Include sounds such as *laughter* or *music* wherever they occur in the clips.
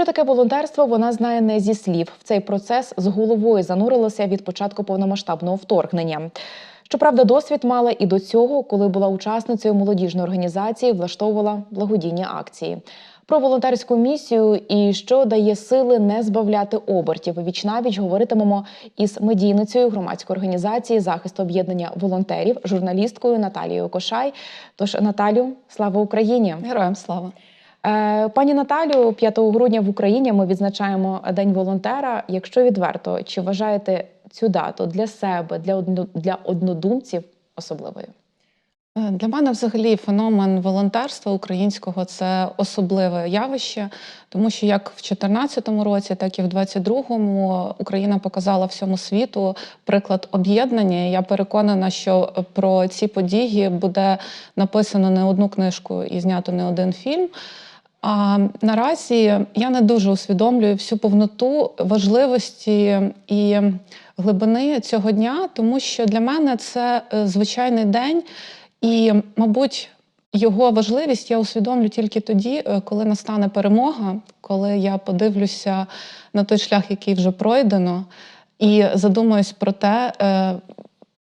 Що таке волонтерство, вона знає не зі слів. В цей процес з головою занурилася від початку повномасштабного вторгнення. Щоправда, досвід мала і до цього, коли була учасницею молодіжної організації, влаштовувала благодійні акції. Про волонтерську місію і що дає сили не збавляти обертів. Вічнавіч говоритимемо із медійницею громадської організації захисту об'єднання волонтерів, журналісткою Наталією Кошай. Тож, Наталю, слава Україні! Героям слава. Е, Пані Наталю, 5 грудня в Україні ми відзначаємо День волонтера. Якщо відверто, чи вважаєте цю дату для себе, для одно- для однодумців особливою? Е, Для мене взагалі феномен волонтерства українського це особливе явище, тому що як в 2014 році, так і в 2022 Україна показала всьому світу приклад об'єднання. Я переконана, що про ці події буде написано не одну книжку і знято не один фільм. А наразі я не дуже усвідомлюю всю повноту важливості і глибини цього дня, тому що для мене це е, звичайний день, і, мабуть, його важливість я усвідомлю тільки тоді, е, коли настане перемога, коли я подивлюся на той шлях, який вже пройдено, і задумаюсь про те, е,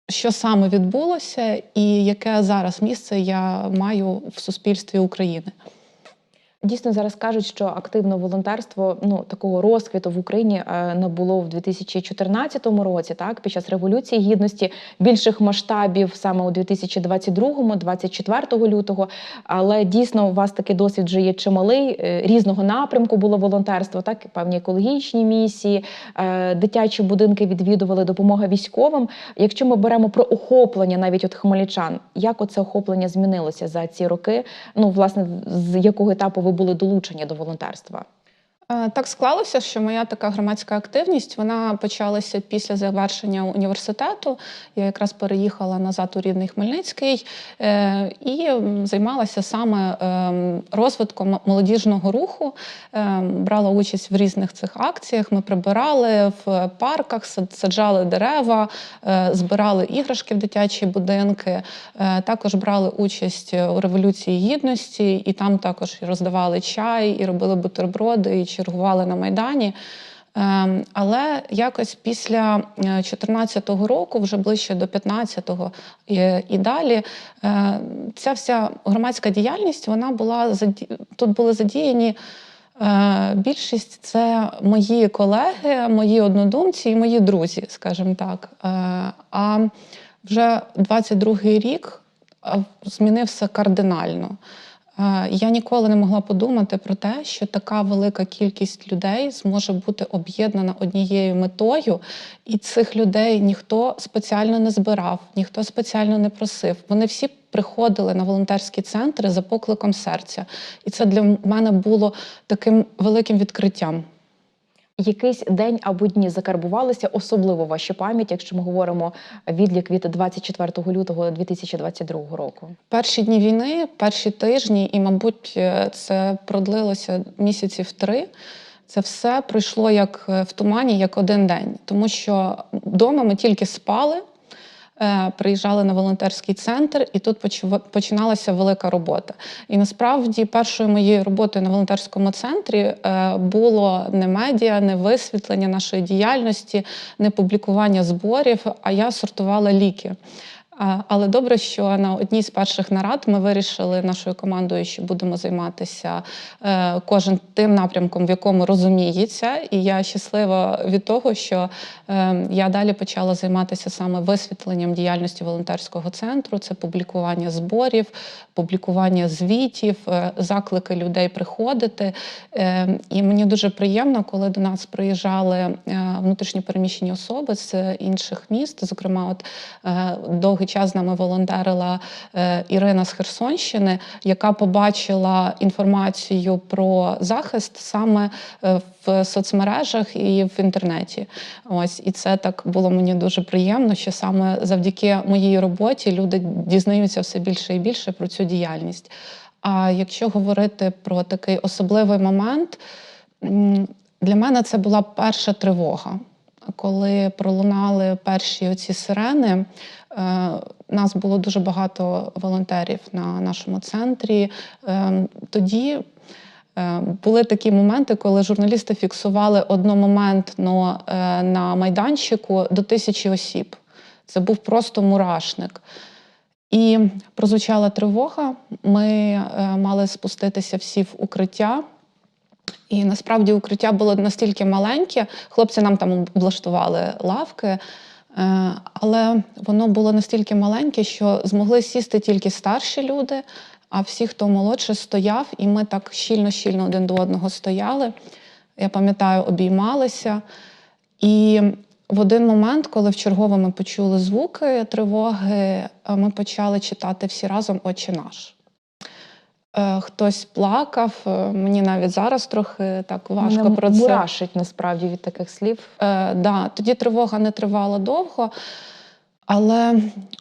що саме відбулося, і яке зараз місце я маю в суспільстві України. Дійсно, зараз кажуть, що активне волонтерство ну такого розквіту в Україні е, набуло в 2014 році, так під час революції гідності більших масштабів саме у 2022, 24 лютого. Але дійсно у вас такий досвід вже є чималий. е, Різного напрямку було волонтерство, так певні екологічні місії, е, дитячі будинки відвідували допомога військовим. Якщо ми беремо про охоплення навіть от хмельничан, як оце охоплення змінилося за ці роки? Ну, власне, з якого етапу ви були долучені до волонтерства? Е, Так склалося, що моя така громадська активність вона почалася після завершення університету. Я якраз переїхала назад у рідний Хмельницький е, і займалася саме ем, розвитком молодіжного руху. Ем, Брала участь в різних цих акціях. Ми прибирали в парках, саджали дерева, е, збирали іграшки в дитячі будинки. Е, Також брали участь у революції гідності, і там також роздавали чай, і робили бутерброди, і чергували на майдані. Ем, Але якось після 2014 року, вже ближче до 15-го і, далі, е, ця вся громадська діяльність вона була тут були задіяні. е, Більшість це мої колеги, мої однодумці і мої друзі, скажімо так. Е, А вже 22-й рік змінився кардинально. Е, Я ніколи не могла подумати про те, що така велика кількість людей зможе бути об'єднана однією метою, і цих людей ніхто спеціально не збирав, ніхто спеціально не просив. Вони всі приходили на волонтерські центри за покликом серця. І це для мене було таким великим відкриттям. Якийсь день або дні закарбувалися особливо ваші пам'ять, якщо ми говоримо відлік від 24 лютого 2022 року. Перші дні війни, перші тижні, і, мабуть, е, це продлилося місяців три. Це все пройшло як е, в тумані, як один день. Тому що вдома ми тільки спали, приїжджали на волонтерський центр, і тут починалася велика робота. І насправді першою моєю роботою на волонтерському центрі е, було не медіа, не висвітлення нашої діяльності, не публікування зборів, а я сортувала ліки. Але добре, що на одній з перших нарад ми вирішили нашою командою, що будемо займатися е, кожен тим напрямком, в якому розуміється. І я щаслива від того, що е, я далі почала займатися саме висвітленням діяльності волонтерського центру. Це публікування зборів, публікування звітів, е, заклики людей приходити. І мені дуже приємно, коли до нас приїжджали внутрішньо переміщені особи з інших міст. Зокрема, от е, довгий час з нами волонтерила е, Ірина з Херсонщини, яка побачила інформацію про захист саме е, в соцмережах і в інтернеті. Ось і це так було мені дуже приємно, що саме завдяки моїй роботі люди дізнаються все більше і більше про цю діяльність. А якщо говорити про такий особливий момент, для мене це була перша тривога. Коли пролунали перші оці сирени, е, нас було дуже багато волонтерів на нашому центрі. Е, Тоді Е, Були такі моменти, коли журналісти фіксували одномоментно на майданчику до тисячі осіб. Це був просто мурашник. І прозвучала тривога. Ми мали спуститися всі в укриття. І насправді укриття було настільки маленьке, хлопці нам там облаштували лавки, е, але воно було настільки маленьке, що змогли сісти тільки старші люди, а всі, хто молодше, стояв, і ми так щільно-щільно один до одного стояли. Я пам'ятаю, обіймалися. І в один момент, коли в чергове ми почули звуки тривоги, е, ми почали читати всі разом Отче наш. Е, Хтось плакав, е, мені навіть зараз трохи так важко Мене про це. мурашить насправді від таких слів. Е, да, тоді тривога не тривала довго, але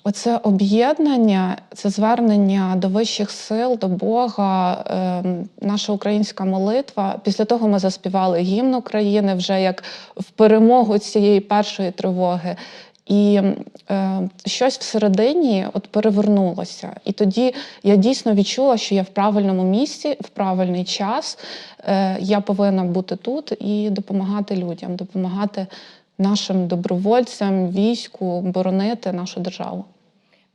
оце об'єднання, це звернення до вищих сил, до Бога, е, наша українська молитва. Після того ми заспівали гімн України вже як в перемогу цієї першої тривоги. І е, щось всередині от перевернулося. І тоді я дійсно відчула, що я в правильному місці, в правильний час. Е, я повинна бути тут і допомагати людям, допомагати нашим добровольцям, війську, боронити нашу державу.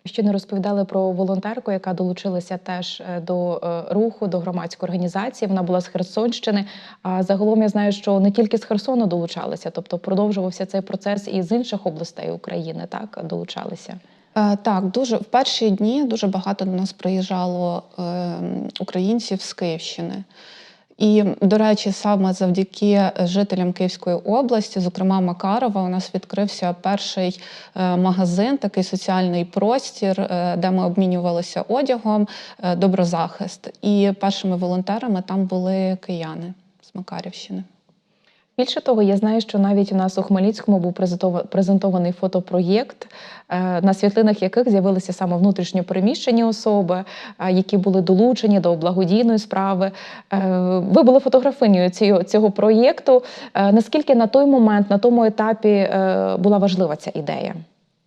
Ще не розповідали про волонтерку, яка долучилася теж е, до е, руху, до громадської організації. Вона була з Херсонщини. А загалом я знаю, що не тільки з Херсону долучалися, тобто продовжувався цей процес і з інших областей України. Так долучалися. Е, Так, дуже в перші дні дуже багато до нас приїжджало е, українців з Київщини. І, до речі, саме завдяки жителям Київської області, зокрема Макарова, у нас відкрився перший е, магазин, такий соціальний простір, е, де ми обмінювалися одягом, е, доброзахист. І першими волонтерами там були кияни з Макарівщини. Більше того, я знаю, що навіть у нас у Хмельницькому був презентова- презентований фотопроєкт, е, на світлинах яких з'явилися саме внутрішньо переміщені особи, е, які були долучені до благодійної справи. Е, Ви були фотографинею цього, цього проєкту. Наскільки на той момент, на тому етапі була важлива ця ідея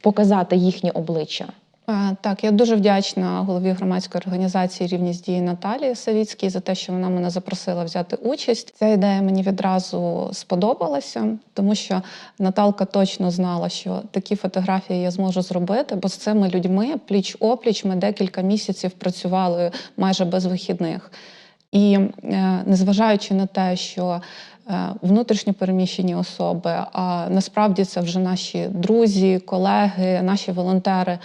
показати їхнє обличчя? Е, Так, я дуже вдячна голові громадської організації Рівність дії Наталії Савіцькій за те, що вона мене запросила взяти участь. Ця ідея мені відразу сподобалася, тому що Наталка точно знала, що такі фотографії я зможу зробити, бо з цими людьми пліч опліч ми декілька місяців працювали майже без вихідних. І е, незважаючи на те, що е, внутрішньо переміщені особи, а насправді це вже наші друзі, колеги, наші волонтери.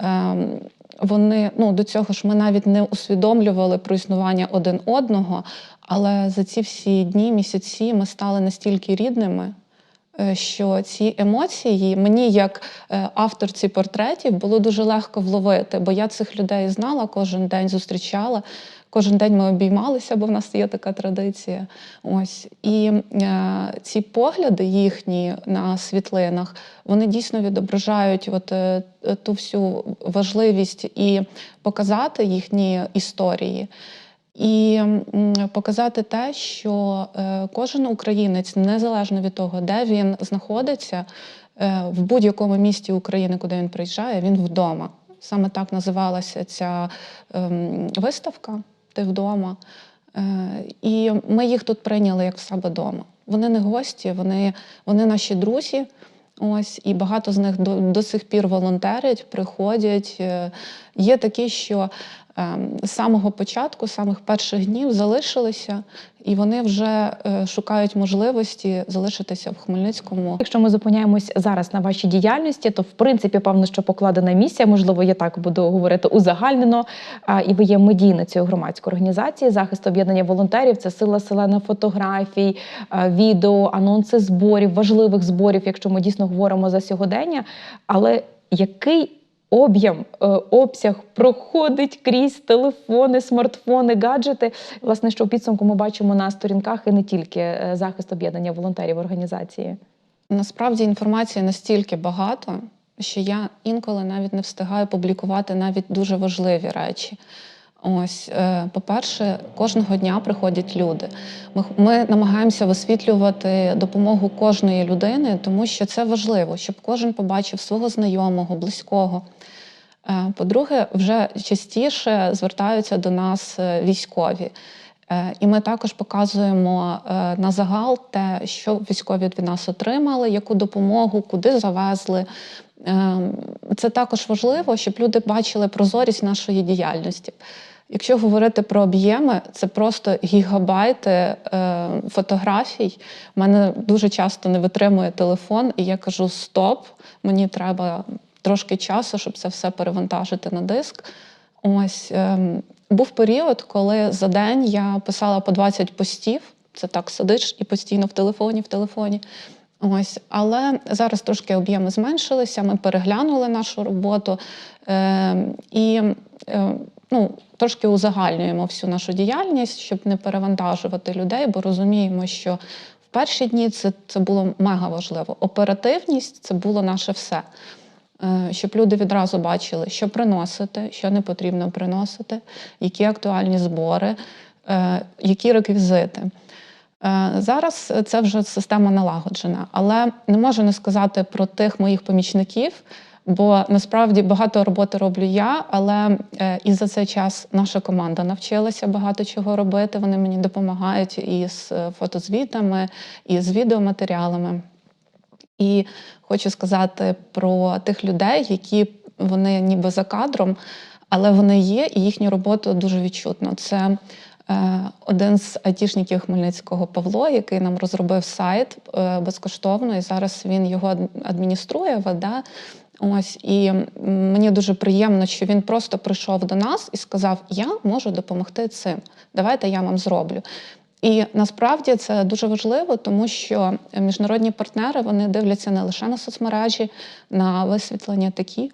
Ем, Вони ну до цього ж ми навіть не усвідомлювали про існування один одного, але за ці всі дні, місяці ми стали настільки рідними, що ці емоції мені, як е, авторці портретів, було дуже легко вловити, бо я цих людей знала, кожен день зустрічала. Кожен день ми обіймалися, бо в нас є така традиція. Ось і е, ці погляди їхні на світлинах вони дійсно відображають от, е, ту всю важливість і показати їхні історії. І показати те, що е, кожен українець, незалежно від того, де він знаходиться, е, в будь-якому місті України, куди він приїжджає, він вдома. Саме так називалася ця ем, виставка Ти вдома. Е, і ми їх тут прийняли як в себе вдома. Вони не гості, вони, вони наші друзі. Ось і багато з них до, до сих пір волонтерять, приходять. Є такі, що з самого початку, самих перших днів залишилися, і вони вже е, шукають можливості залишитися в Хмельницькому. Якщо ми зупиняємось зараз на вашій діяльності, то в принципі певно, що покладена місія, можливо, я так буду говорити узагальнено. І ви є медійницею громадської організації захист об'єднання волонтерів. Це сила селена фотографій, відео, анонси зборів, важливих зборів, якщо ми дійсно говоримо за сьогодення. Але який об'єм, е, обсяг проходить крізь телефони, смартфони, гаджети. Власне, що в підсумку ми бачимо на сторінках і не тільки е, захист об'єднання волонтерів організації. Насправді інформації настільки багато, що я інколи навіть не встигаю публікувати навіть дуже важливі речі. Ось, е, по-перше, кожного дня приходять люди. Ми, ми намагаємося висвітлювати допомогу кожної людини, тому що це важливо, щоб кожен побачив свого знайомого, близького. Е, По-друге, вже частіше звертаються до нас е, військові. І ми також показуємо на загал те, що військові від нас отримали, яку допомогу, куди завезли. Е, Це також важливо, щоб люди бачили прозорість нашої діяльності. Якщо говорити про об'єми, це просто гігабайти е, фотографій. У мене дуже часто не витримує телефон, і я кажу: стоп, мені треба трошки часу, щоб це все перевантажити на диск. Ось ем, був період, коли за день я писала по 20 постів. Це так сидиш і постійно в телефоні, в телефоні. Ось, але зараз трошки об'єми зменшилися. Ми переглянули нашу роботу е, і е, ну, трошки узагальнюємо всю нашу діяльність, щоб не перевантажувати людей, бо розуміємо, що в перші дні це, це було мега важливо. Оперативність це було наше все. Е, Щоб люди відразу бачили, що приносити, що не потрібно приносити, які актуальні збори, е, які реквізити. Е, Зараз це вже система налагоджена, але не можу не сказати про тих моїх помічників, бо насправді багато роботи роблю я, але е, і за цей час наша команда навчилася багато чого робити. Вони мені допомагають і з е, фотозвітами, і з відеоматеріалами. І хочу сказати про тих людей, які вони ніби за кадром, але вони є, і їхню роботу дуже відчутно. Це е, один з айтішників Хмельницького Павло, який нам розробив сайт безкоштовно, і зараз він його адмініструє, веде. Ось і мені дуже приємно, що він просто прийшов до нас і сказав: Я можу допомогти цим. Давайте я вам зроблю. І насправді це дуже важливо, тому що міжнародні партнери вони дивляться не лише на соцмережі, на висвітлення такі,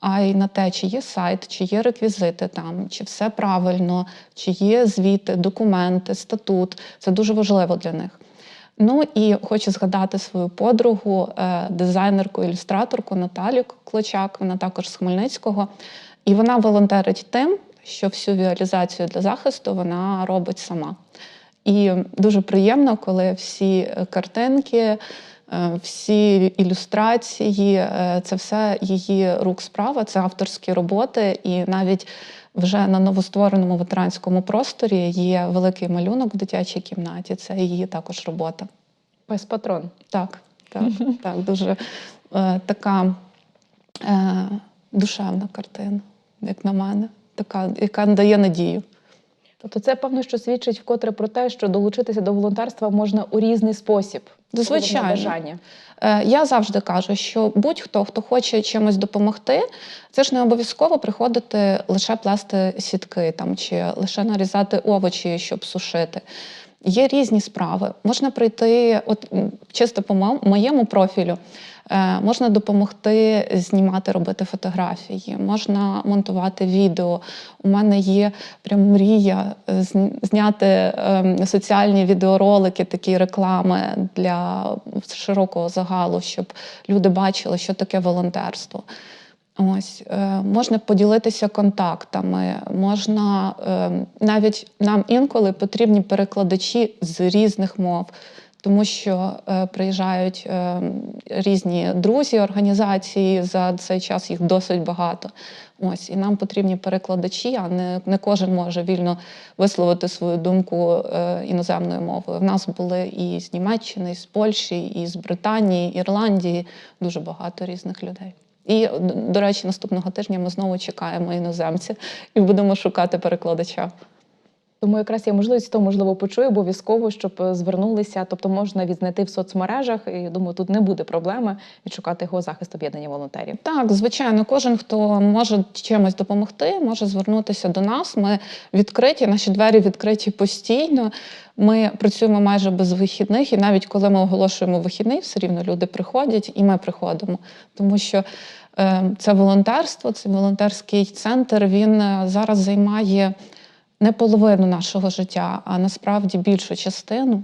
а й на те, чи є сайт, чи є реквізити там, чи все правильно, чи є звіти, документи, статут. Це дуже важливо для них. Ну і хочу згадати свою подругу, е, дизайнерку, ілюстраторку Наталію Клочак. Вона також з Хмельницького. І вона волонтерить тим, що всю візуалізацію для захисту вона робить сама. І дуже приємно, коли всі картинки, е, всі ілюстрації, е, це все її рук справа, це авторські роботи. І навіть вже на новоствореному ветеранському просторі є великий малюнок в дитячій кімнаті. Це її також робота. Пес патрон. Так, так, *laughs* так, дуже е, така е, душевна картина, як на мене, така, яка дає надію. Тобто, це певно, що свідчить вкотре про те, що долучитися до волонтерства можна у різний спосіб. Звичайно. бажання. Е, Я завжди кажу, що будь-хто, хто хоче чимось допомогти, це ж не обов'язково приходити лише плести сітки там, чи лише нарізати овочі, щоб сушити. Є різні справи. Можна прийти, от чисто по мо- моєму профілю, е, можна допомогти знімати, робити фотографії, можна монтувати відео. У мене є прям мрія е, зняти ем, соціальні відеоролики, такі реклами для широкого загалу, щоб люди бачили, що таке волонтерство. Ось е, можна поділитися контактами, можна е, навіть нам інколи потрібні перекладачі з різних мов, тому що е, приїжджають різні друзі, організації. За цей час їх досить багато. Ось і нам потрібні перекладачі, а не, не кожен може вільно висловити свою думку іноземною мовою. В нас були і з Німеччини, і з Польщі, і з Британії, Ірландії дуже багато різних людей. І, до речі, наступного тижня ми знову чекаємо іноземця і будемо шукати перекладача. Тому якраз є можливість, то можливо почую обов'язково, щоб е, звернулися. Тобто можна відзнайти в соцмережах. І думаю, тут не буде проблеми відшукати його захист об'єднання волонтерів. Так, звичайно, кожен, хто може чимось допомогти, може звернутися до нас. Ми відкриті, наші двері відкриті постійно. Ми працюємо майже без вихідних, і навіть коли ми оголошуємо вихідний, все рівно люди приходять, і ми приходимо. Тому що е, це волонтерство, це волонтерський центр. Він е, зараз займає не половину нашого життя, а насправді більшу частину.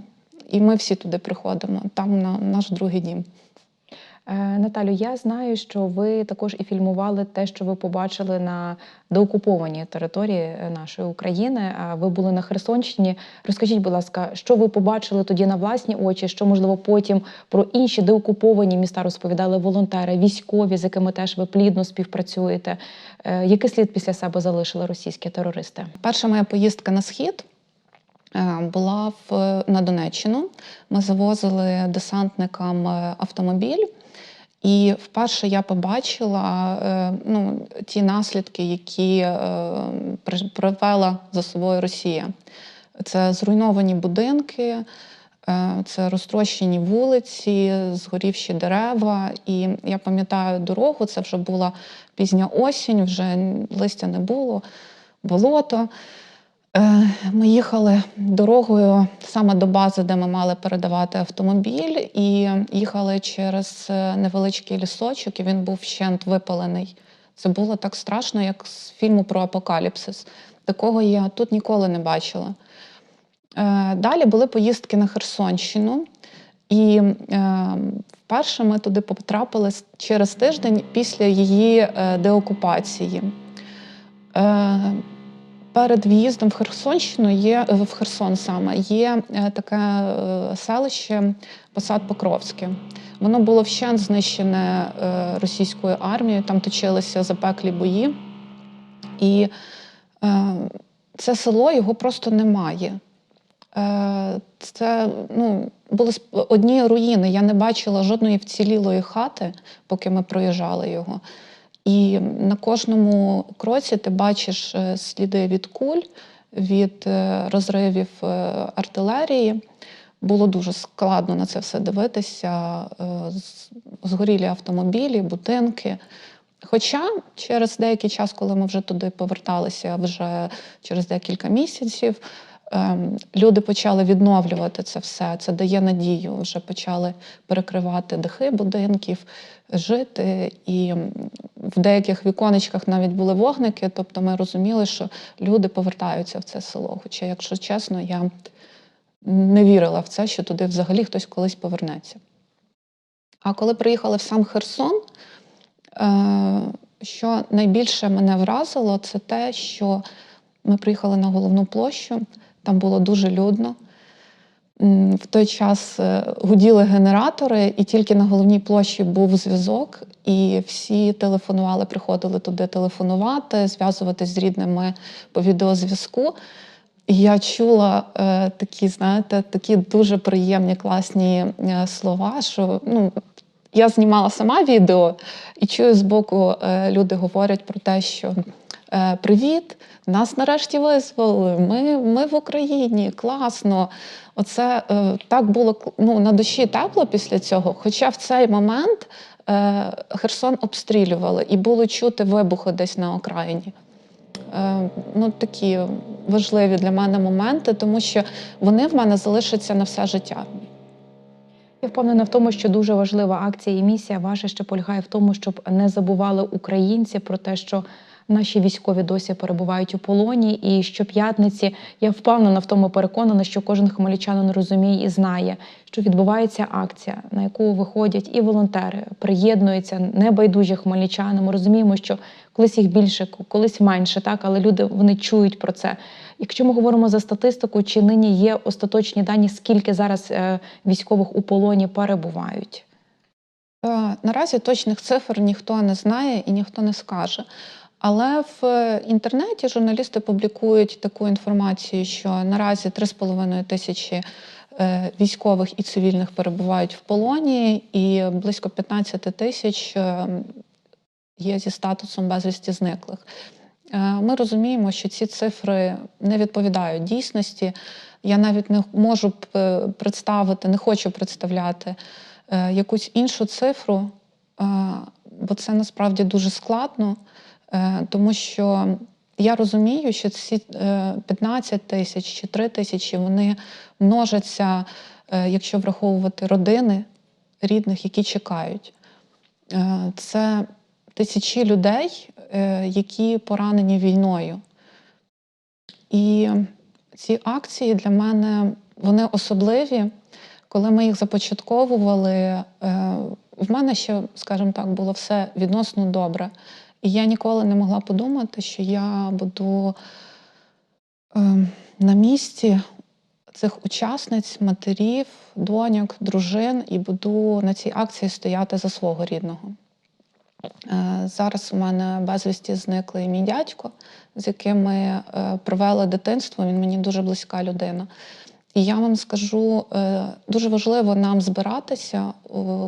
І ми всі туди приходимо. Там на наш другий дім. Е, Наталю, я знаю, що ви також і фільмували те, що ви побачили на деокупованій території е, нашої України. Ви були на Херсонщині. Розкажіть, будь ласка, що ви побачили тоді на власні очі? Що можливо потім про інші деокуповані міста розповідали волонтери, військові, з якими теж ви плідно співпрацюєте? Е, Який слід після себе залишили російські терористи? Перша моя поїздка на схід була в, на Донеччину. Ми завозили десантникам автомобіль. І вперше я побачила е, ну, ті наслідки, які е, привела за собою Росія. Це зруйновані будинки, е, це розтрощені вулиці, згорівші дерева. І я пам'ятаю дорогу, це вже була пізня осінь, вже листя не було, болото. Е, Ми їхали дорогою саме до бази, де ми мали передавати автомобіль, і їхали через е, невеличкий лісочок, і він був вщент випалений. Це було так страшно, як з фільму про апокаліпсис. Такого я тут ніколи не бачила. Е, Далі були поїздки на Херсонщину, і вперше ми туди потрапили через тиждень після її деокупації. Перед в'їздом в Херсонщину є е, в Херсон саме є е, таке е, селище Посад Покровське. Воно було вщент знищене російською армією, там точилися запеклі бої. І це село його просто немає. Це ну, були одні руїни. Я не бачила жодної вцілілої хати, поки ми проїжджали його. І на кожному кроці ти бачиш е, сліди від куль, від е, розривів е, артилерії. Було дуже складно на це все дивитися. Згорілі автомобілі, будинки. Хоча через деякий час, коли ми вже туди поверталися, вже через декілька місяців, люди почали відновлювати це все. Це дає надію. Вже почали перекривати дахи будинків, жити. І в деяких віконечках навіть були вогники. Тобто ми розуміли, що люди повертаються в це село. Хоча, якщо чесно, я не вірила в це, що туди взагалі хтось колись повернеться. А коли приїхали в сам Херсон, е, що найбільше мене вразило, це те, що ми приїхали на головну площу, там було дуже людно. В той час е, гуділи генератори, і тільки на головній площі був зв'язок, і всі телефонували, приходили туди телефонувати, зв'язуватись з рідними по відеозв'язку. І я чула е, такі, знаєте, такі дуже приємні, класні е, слова, що ну, я знімала сама відео і чую збоку, е, люди говорять про те, що привіт, нас нарешті визволили. Ми, ми в Україні, класно. Оце е, так було ну, на душі тепло після цього. Хоча в цей момент е, Херсон обстрілювали і було чути вибухи десь на окраїні. Е, ну, такі важливі для мене моменти, тому що вони в мене залишаться на все життя. Я впевнена в тому, що дуже важлива акція і місія ваша ще полягає в тому, щоб не забували українці про те, що наші військові досі перебувають у полоні. І щоп'ятниці я впевнена в тому, переконана, що кожен хмельничанин розуміє і знає, що відбувається акція, на яку виходять і волонтери, приєднуються небайдужі хмельничани. Ми розуміємо, що колись їх більше, колись менше, так але люди вони чують про це. Якщо ми говоримо за статистику, чи нині є остаточні дані, скільки зараз е, військових у полоні перебувають? Е, Наразі точних цифр ніхто не знає і ніхто не скаже. Але в е, інтернеті журналісти публікують таку інформацію, що наразі 3,5 тисячі е, військових і цивільних перебувають в полоні, і близько 15 тисяч е, є зі статусом безвісті зниклих. Ми розуміємо, що ці цифри не відповідають дійсності. Я навіть не можу представити, не хочу представляти якусь іншу цифру, бо це насправді дуже складно, тому що я розумію, що ці е, 15 тисяч чи 3 тисячі вони множаться, е, якщо враховувати родини рідних, які чекають. Е, Це тисячі людей, е, які поранені війною. І ці акції для мене вони особливі. Коли ми їх започатковували, е, в мене ще, скажімо так, було все відносно добре. І я ніколи не могла подумати, що я буду е, на місці цих учасниць, матерів, доньок, дружин, і буду на цій акції стояти за свого рідного. Е, Зараз у мене безвісті зникли мій дядько, з яким ми е, провели дитинство. Він мені дуже близька людина. І я вам скажу, е, дуже важливо нам збиратися, е,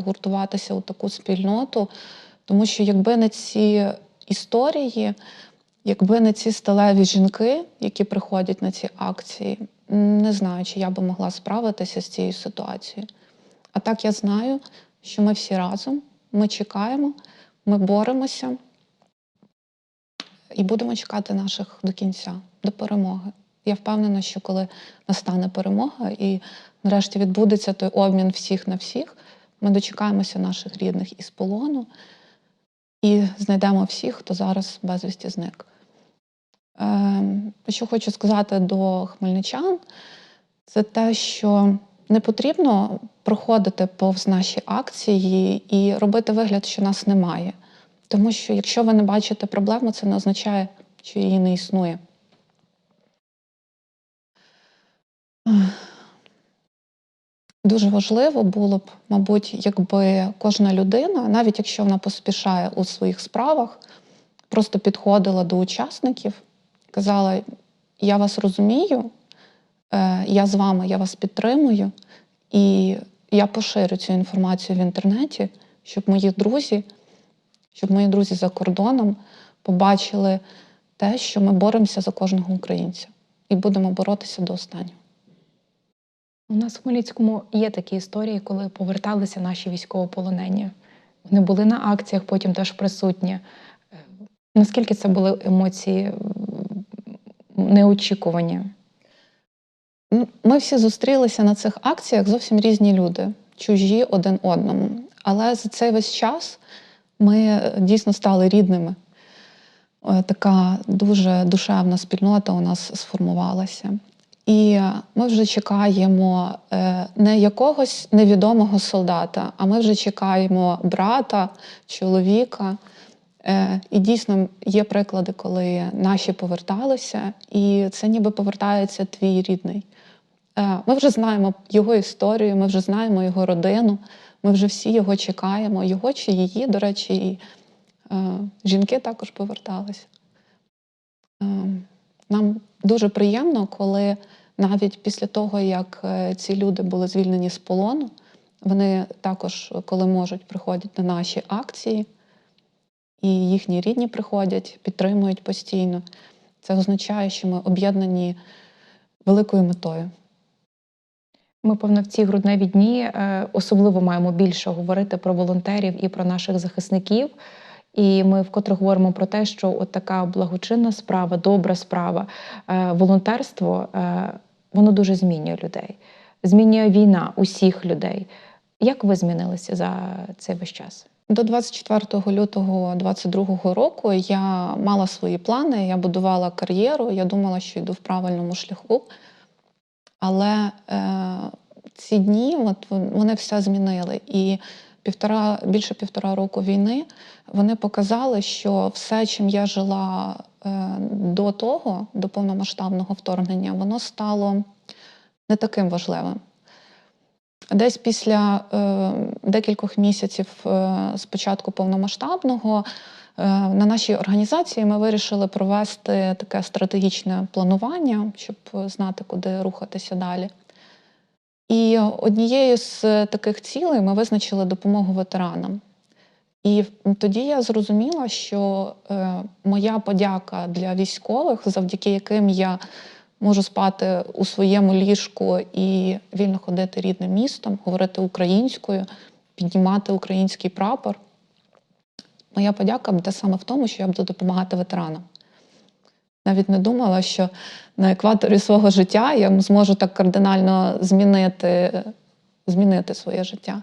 гуртуватися у таку спільноту, тому що якби не ці історії, якби не ці сталеві жінки, які приходять на ці акції, не знаю, чи я би могла справитися з цією ситуацією. А так я знаю, що ми всі разом, ми чекаємо, ми боремося і будемо чекати наших до кінця, до перемоги. Я впевнена, що коли настане перемога і нарешті відбудеться той обмін всіх на всіх, ми дочекаємося наших рідних із полону і знайдемо всіх, хто зараз безвісті зник. Ем, Що хочу сказати до хмельничан, це те, що не потрібно проходити повз наші акції і робити вигляд, що нас немає. Тому що якщо ви не бачите проблему, це не означає, що її не існує. Дуже важливо було б, мабуть, якби кожна людина, навіть якщо вона поспішає у своїх справах, просто підходила до учасників, казала: Я вас розумію, е, я з вами, я вас підтримую, і я поширю цю інформацію в інтернеті, щоб мої друзі, щоб мої друзі за кордоном побачили те, що ми боремося за кожного українця і будемо боротися до останнього. У нас в Хмельницькому є такі історії, коли поверталися наші військовополонені. Вони були на акціях, потім теж присутні. Е, Наскільки це були емоції неочікувані? Ми всі зустрілися на цих акціях зовсім різні люди, чужі один одному. Але за цей весь час ми е, дійсно стали рідними. Е, Така дуже душевна спільнота у нас сформувалася. І ми вже чекаємо е, не якогось невідомого солдата, а ми вже чекаємо брата, чоловіка. Е, І дійсно є приклади, коли наші поверталися, і це ніби повертається твій рідний. Е, Ми вже знаємо його історію, ми вже знаємо його родину, ми вже всі його чекаємо. Його чи її, до речі, і жінки також поверталися. Нам дуже приємно, коли навіть після того, як е, ці люди були звільнені з полону, вони також, коли можуть, приходять на наші акції, і їхні рідні приходять, підтримують постійно. Це означає, що ми об'єднані великою метою. Ми, певно, в ці грудневі дні е, особливо маємо більше говорити про волонтерів і про наших захисників. І ми вкотре говоримо про те, що от така благочинна справа, добра справа, е, волонтерство е, воно дуже змінює людей, змінює війна усіх людей. Як ви змінилися за цей весь час? До 24 лютого 22 року я мала свої плани, я будувала кар'єру, я думала, що йду в правильному шляху. Але е, ці дні от, вони все змінили. І півтора, більше півтора року війни вони показали, що все, чим я жила е, до того, до повномасштабного вторгнення, воно стало не таким важливим. Десь після е, декількох місяців е, з початку повномасштабного е, на нашій організації ми вирішили провести таке стратегічне планування, щоб знати, куди рухатися далі. І однією з таких цілей ми визначили допомогу ветеранам. І тоді я зрозуміла, що е, моя подяка для військових, завдяки яким я можу спати у своєму ліжку і вільно ходити рідним містом, говорити українською, піднімати український прапор. Моя подяка буде саме в тому, що я буду допомагати ветеранам. Навіть не думала, що на екваторі свого життя я зможу так кардинально змінити, змінити своє життя.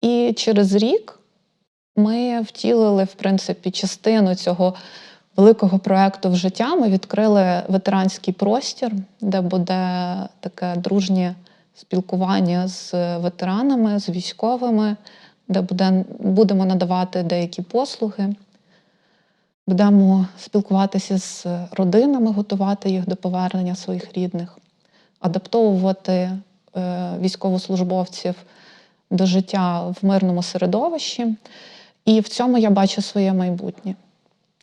І через рік ми втілили, в принципі, частину цього великого проекту в життя. Ми відкрили ветеранський простір, де буде таке дружнє спілкування з ветеранами, з військовими, де буде, будемо надавати деякі послуги. Будемо спілкуватися з родинами, готувати їх до повернення своїх рідних, адаптовувати е, військовослужбовців до життя в мирному середовищі. І в цьому я бачу своє майбутнє.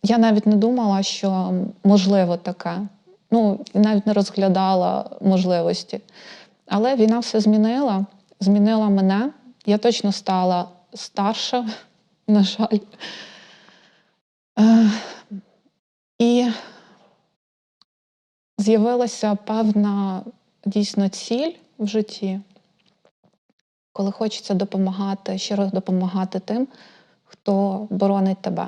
Я навіть не думала, що можливо таке. Ну, навіть не розглядала можливості. Але війна все змінила, змінила мене. Я точно стала старша, *laughs* на жаль. Е, І з'явилася певна дійсно ціль в житті, коли хочеться допомагати, щиро допомагати тим, хто боронить тебе.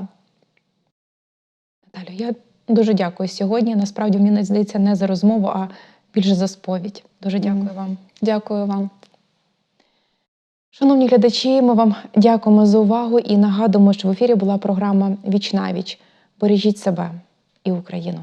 Наталю, я дуже дякую сьогодні. Насправді мені здається не за розмову, а більше за сповідь. Дуже дякую Мгм. вам. Дякую вам. Шановні глядачі, ми вам дякуємо за увагу і нагадуємо, що в ефірі була програма Віч віч. Бережіть себе і Україну.